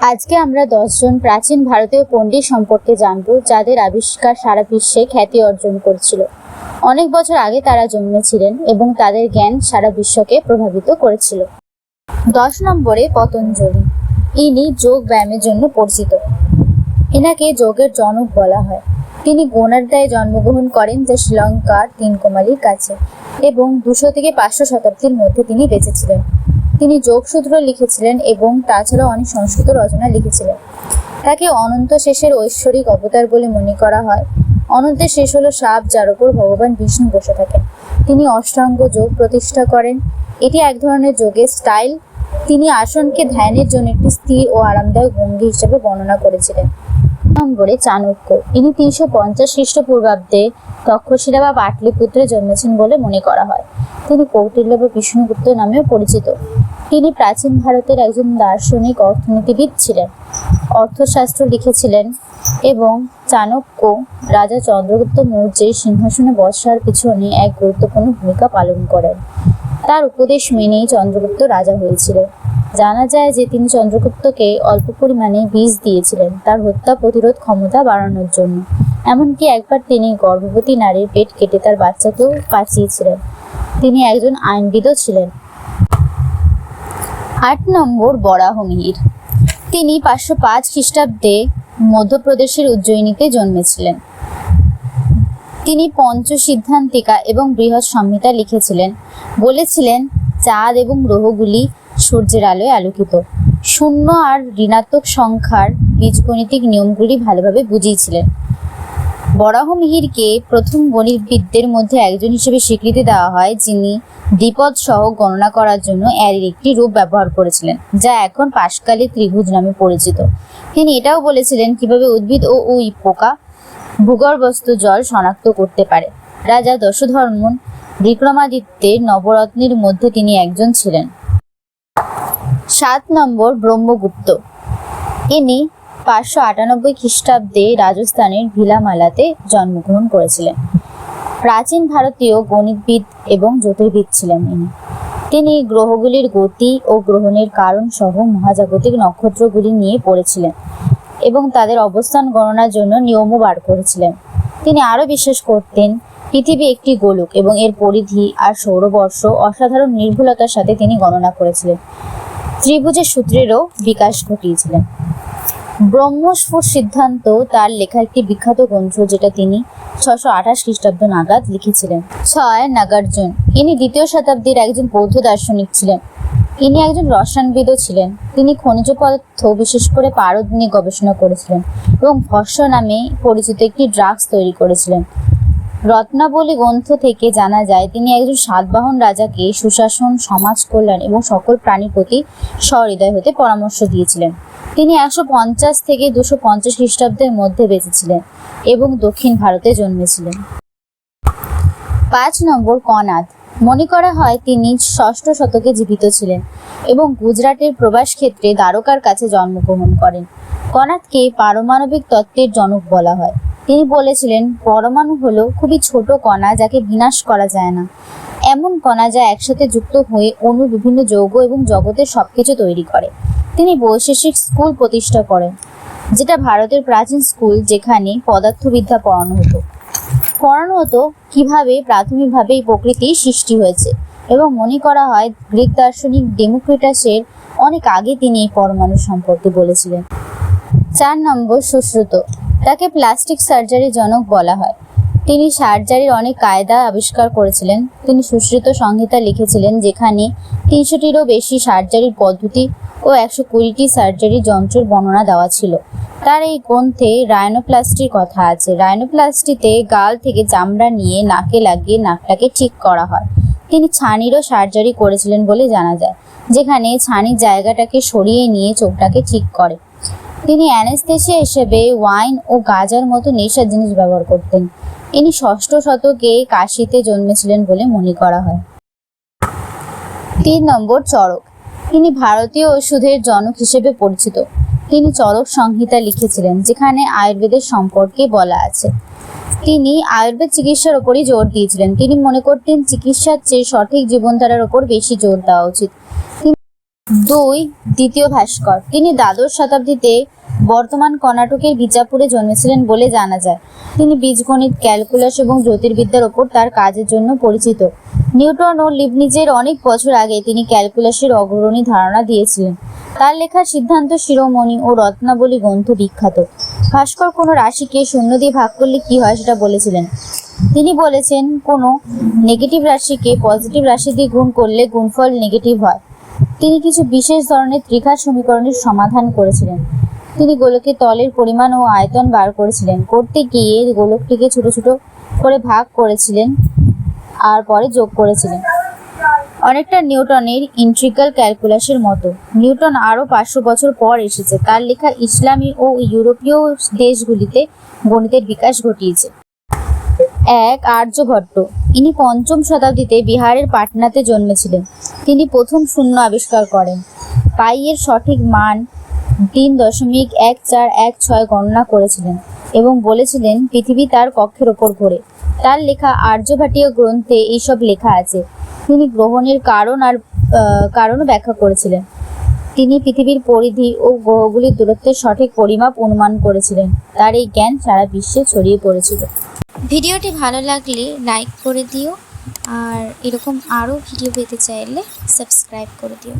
আজকে আমরা দশজন প্রাচীন ভারতীয় পণ্ডিত সম্পর্কে জানব, যাদের আবিষ্কার সারা বিশ্বে খ্যাতি অর্জন করছিল। অনেক বছর আগে তারা জন্মেছিলেন এবং তাদের জ্ঞান সারা বিশ্বকে প্রভাবিত করেছিল। দশ নম্বরে পতঞ্জলি। ইনি যোগ ব্যায়ামের জন্য পরিচিত। এনাকে যোগের জনক বলা হয়। তিনি গোনারদায় জন্মগ্রহণ করেন যা শ্রীলঙ্কার তিনকোমালির কাছে এবং দুশো থেকে পাঁচশো শতাব্দীর মধ্যে তিনি বেঁচেছিলেন। তিনি যোগসূত্র লিখেছিলেন এবং তাছাড়া অনেক সংস্কৃত রচনা লিখেছিলেন। তাকে অনন্ত শেষের ঐশ্বরিক অবতার বলে মনে করা হয়। অনন্তের শেষ হলো সাপ, যার উপর ভগবান বিষ্ণু বসে থাকেন। তিনি অষ্টাঙ্গ যোগ প্রতিষ্ঠা করেন। এটি এক ধরনের যোগের স্টাইল। তিনি আসনকে ধ্যানের জন্য একটি স্থির ও আরামদায়ক ভঙ্গি হিসেবে বর্ণনা করেছিলেন। নম্বরে চাণক্য। ইনি তিনশো পঞ্চাশ খ্রিস্টপূর্বাব্দে তক্ষশিলা বা পাটলিপুত্রে জন্মেছেন বলে মনে করা হয়। তিনি কৌটিল্য বা বিষ্ণুগুপ্ত নামেও পরিচিত। তিনি প্রাচীন ভারতের একজন দার্শনিক অর্থনীতিবিদ ছিলেন। অর্থশাস্ত্র লিখেছিলেন এবং চাণক্য রাজা চন্দ্রগুপ্ত মৌর্যের সিংহাসনে বসার পিছনে এক গুরুত্বপূর্ণ ভূমিকা পালন করেন। তার উপদেশ মেনেই চন্দ্রগুপ্ত রাজা হয়েছিলেন। জানা যায় যে তিনি চন্দ্রগুপ্তকে অল্প পরিমাণে বীজ দিয়েছিলেন। তার হত্যা প্রতিরোধ ক্ষমতা বাড়ানোর জন্য। এমনকি একবার তিনি গর্ভবতী নারীর পেট কেটে তার বাচ্চাকেও বাঁচিয়েছিলেন। তিনি একজন আইনবিদও ছিলেন। আট নম্বর বরাহমিহির তিনি পাঁচশো পাঁচ খ্রিস্টাব্দে মধ্যপ্রদেশের উজ্জয়িনীতে জন্মেছিলেন। তিনি পঞ্চ সিদ্ধান্তিকা এবং বৃহৎ সংহিতা লিখেছিলেন। বলেছিলেন, চাঁদ এবং গ্রহগুলি সূর্যের আলোয় আলোকিত। শূন্য আর ঋণাত্মক সংখ্যার বীজগণিতিক নিয়মগুলি ভালোভাবে বুঝিয়েছিলেন। বরাহমিহিরকে প্রথম গণিতবিদদের মধ্যে একজন হিসেবে স্বীকৃতি দেওয়া হয়, যিনি দ্বিপদ সহ গণনা করার জন্য এর একটি রূপ ব্যবহার করেছিলেন, যা এখন পাশকালে ত্রিভুজ নামে পরিচিত। তিনি এটাও বলেছিলেন কীভাবে উদ্ভিদ ও উই পোকা ভূগর্ভস্থ জল শনাক্ত করতে পারে। রাজা দশধর্মন বিক্রমাদিত্যের নবরত্নের মধ্যে তিনি একজন ছিলেন। সাত নম্বর ব্রহ্মগুপ্ত। ইনি পাঁচশো আটানব্বই খ্রিস্টাব্দে রাজস্থানের ভিলামালাতে জন্মগ্রহণ করেছিলেন। প্রাচীন ভারতীয় গণিতবিদ এবং জ্যোতির্বিদ ছিলেন ইনি। তিনি গ্রহগুলির গতি ও গ্রহণের কারণ সহ মহাজাগতিক নক্ষত্রগুলি নিয়ে পড়েছিলেন এবং তাদের অবস্থান গণনার জন্য নিয়মও বার করেছিলেন। তিনি আরও বিশ্বাস করতেন, পৃথিবী একটি গোলক এবং এর পরিধি আর সৌরবর্ষ অসাধারণ নির্ভুলতার সাথে তিনি গণনা করেছিলেন। ত্রিভুজের সূত্রেরও বিকাশ ঘটিয়েছিলেন। ব্রহ্মস্ফুট সিদ্ধান্ত তার লেখা একটি বিখ্যাত গ্রন্থ যেটা তিনি ছশো আঠাশ খ্রিস্টাব্দ নাগাদ লিখেছিলেন। ছয় নাগার্জুন। ইনি দ্বিতীয় শতাব্দীর একজন বৌদ্ধ দার্শনিক ছিলেন। ইনি একজন রসায়নবিদও ছিলেন। তিনি খনিজ পদার্থ বিশেষ করে পারদ নিয়ে গবেষণা করেছিলেন এবং ভস্য নামে পরিচিত একটি ড্রাগস তৈরি করেছিলেন। রত্নাবলী গ্রন্থ থেকে জানা যায়, তিনি একজন সাতবাহন রাজাকে সুশাসন, সমাজ কল্যাণ এবং সকল প্রাণীর প্রতি সহৃদয় হতে পরামর্শ দিয়েছিলেন। তিনি একশো পঞ্চাশ থেকে দুশো পঞ্চাশ খ্রিস্টাব্দের মধ্যে বেঁচেছিলেন এবং দক্ষিণ ভারতে জন্মেছিলেন। পাঁচ নম্বর কনাদ মনে করা হয়, তিনি ষষ্ঠ শতকে জীবিত ছিলেন এবং গুজরাটের প্রবাস ক্ষেত্রে দ্বারকার কাছে জন্মগ্রহণ করেন। কনাদকে পারমাণবিক তত্ত্বের জনক বলা হয়। তিনি বলেছিলেন, পরমাণু হলো খুবই ছোট কণা যাকে বিনাশ করা যায় না। এমন কণা যা একসাথে যুক্ত হয়ে অণু বিভিন্ন যৌগ এবং জগতের সবকিছু তৈরি করে। তিনি বৈশেষিক স্কুল প্রতিষ্ঠা করেন, যেটা ভারতের প্রাচীন স্কুল যেখানে পদার্থবিদ্যা পড়ানো হতো। পড়ানো হতো কীভাবে প্রাথমিকভাবে এই প্রকৃতি সৃষ্টি হয়েছে এবং মনে করা হয় গ্রিক দার্শনিক ডেমোক্রিটাসের অনেক আগে তিনি এই পরমাণু সম্পর্কে বলেছিলেন। চার নম্বর সুশ্রুত। তাকে প্লাস্টিক সার্জারির জনক বলা হয়। তিনি সার্জারির অনেক কায়দা আবিষ্কার করেছিলেন। তিনি সুশ্রুত সংহিতা লিখেছিলেন যেখানে তিনশোটিরও বেশি সার্জারির পদ্ধতি ও একশো কুড়িটি সার্জারি যন্ত্রের বর্ণনা দেওয়া ছিল। তার এই গ্রন্থে রায়নোপ্লাস্টির কথা আছে। রায়নোপ্লাস্টিতে গাল থেকে চামড়া নিয়ে নাকে লাগিয়ে নাকটাকে ঠিক করা হয়। তিনি ছানিরও সার্জারি করেছিলেন বলে জানা যায়, যেখানে ছানির জায়গাটাকে সরিয়ে নিয়ে চোখটাকে ঠিক করে। তিনি অ্যানেস্থেসিয়া হিসেবে ওয়াইন ও গাজার মতো নেশার জিনিস ব্যবহার করতেন। ইনি ষষ্ঠ শতকে কাশিতে জন্মেছিলেন বলে মনে করা হয়। তিন নম্বর চরক তিনি ভারতীয় ওষুধের জনক হিসেবে পরিচিত। তিনি চরক সংহিতা লিখেছিলেন, যেখানে আয়ুর্বেদের সম্পর্কে বলা আছে। তিনি আয়ুর্বেদ চিকিৎসার ওপরই জোর দিয়েছিলেন। তিনি মনে করতেন, চিকিৎসার চেয়ে সঠিক জীবনধারার ওপর বেশি জোর দেওয়া উচিত। দুই, দ্বিতীয় ভাস্কর। তিনি দ্বাদশ শতাব্দীতে বর্তমান কর্ণাটকের বিজাপুরে জন্মেছিলেন বলে জানা যায়। তিনি বীজগণিত, ক্যালকুলাস এবং জ্যোতির্বিদ্যার ওপর তার কাজের জন্য পরিচিত। নিউটন ও লিবনিজের অনেক বছর আগে তিনি ক্যালকুলাসের অগ্রণী ধারণা দিয়েছিলেন। তার লেখা সিদ্ধান্ত শিরোমণি ও রত্নাবলী গ্রন্থ বিখ্যাত। ভাস্কর কোনো রাশিকে শূন্য দিয়ে ভাগ করলে কি হয় সেটা বলেছিলেন। তিনি বলেছেন, কোনো নেগেটিভ রাশিকে পজিটিভ রাশি দিয়ে গুণ করলে গুণফল নেগেটিভ হয়। তিনি কিছু বিশেষ ধরনের ত্রিঘাত সমীকরণের সমাধান করেছিলেন। তিনি গোলকের তলের পরিমাণ ও আয়তন বার করেছিলেন। করতে গিয়ে গোলকটিকে ছোট ছোট করে ভাগ করেছিলেন আর পরে যোগ করেছিলেন। অনেকটা নিউটনের ইন্ট্রিক্যাল ক্যালকুলাসের মতো। নিউটন আরও পাঁচশো বছর পর এসেছে। তার লেখা ইসলামী ও ইউরোপীয় দেশগুলিতে গণিতের বিকাশ ঘটিয়েছে। এক আর্যভট্ট। ইনি পঞ্চম শতাব্দীতে বিহারের পাটনাতে জন্মেছিলেন। তিনি প্রথম শূন্য আবিষ্কার করেন। পাইয়ের সঠিক মান তিন দশমিক এক চার এক ছয় গণনা করেছিলেন এবং বলেছিলেন, পৃথিবী তার কক্ষের ওপর ঘোরে। তার লেখা আর্যভাটীয় গ্রন্থে এইসব লেখা আছে। তিনি গ্রহণের কারণ আর কারণও ব্যাখ্যা করেছিলেন। তিনি পৃথিবীর পরিধি ও গ্রহগুলির দূরত্বের সঠিক পরিমাপ অনুমান করেছিলেন। তার এই জ্ঞান সারা বিশ্বে ছড়িয়ে পড়েছিল। ভিডিওটি ভালো লাগলে লাইক করে দিও, আর এরকম আরও ভিডিও পেতে চাইলে সাবস্ক্রাইব করে দিও।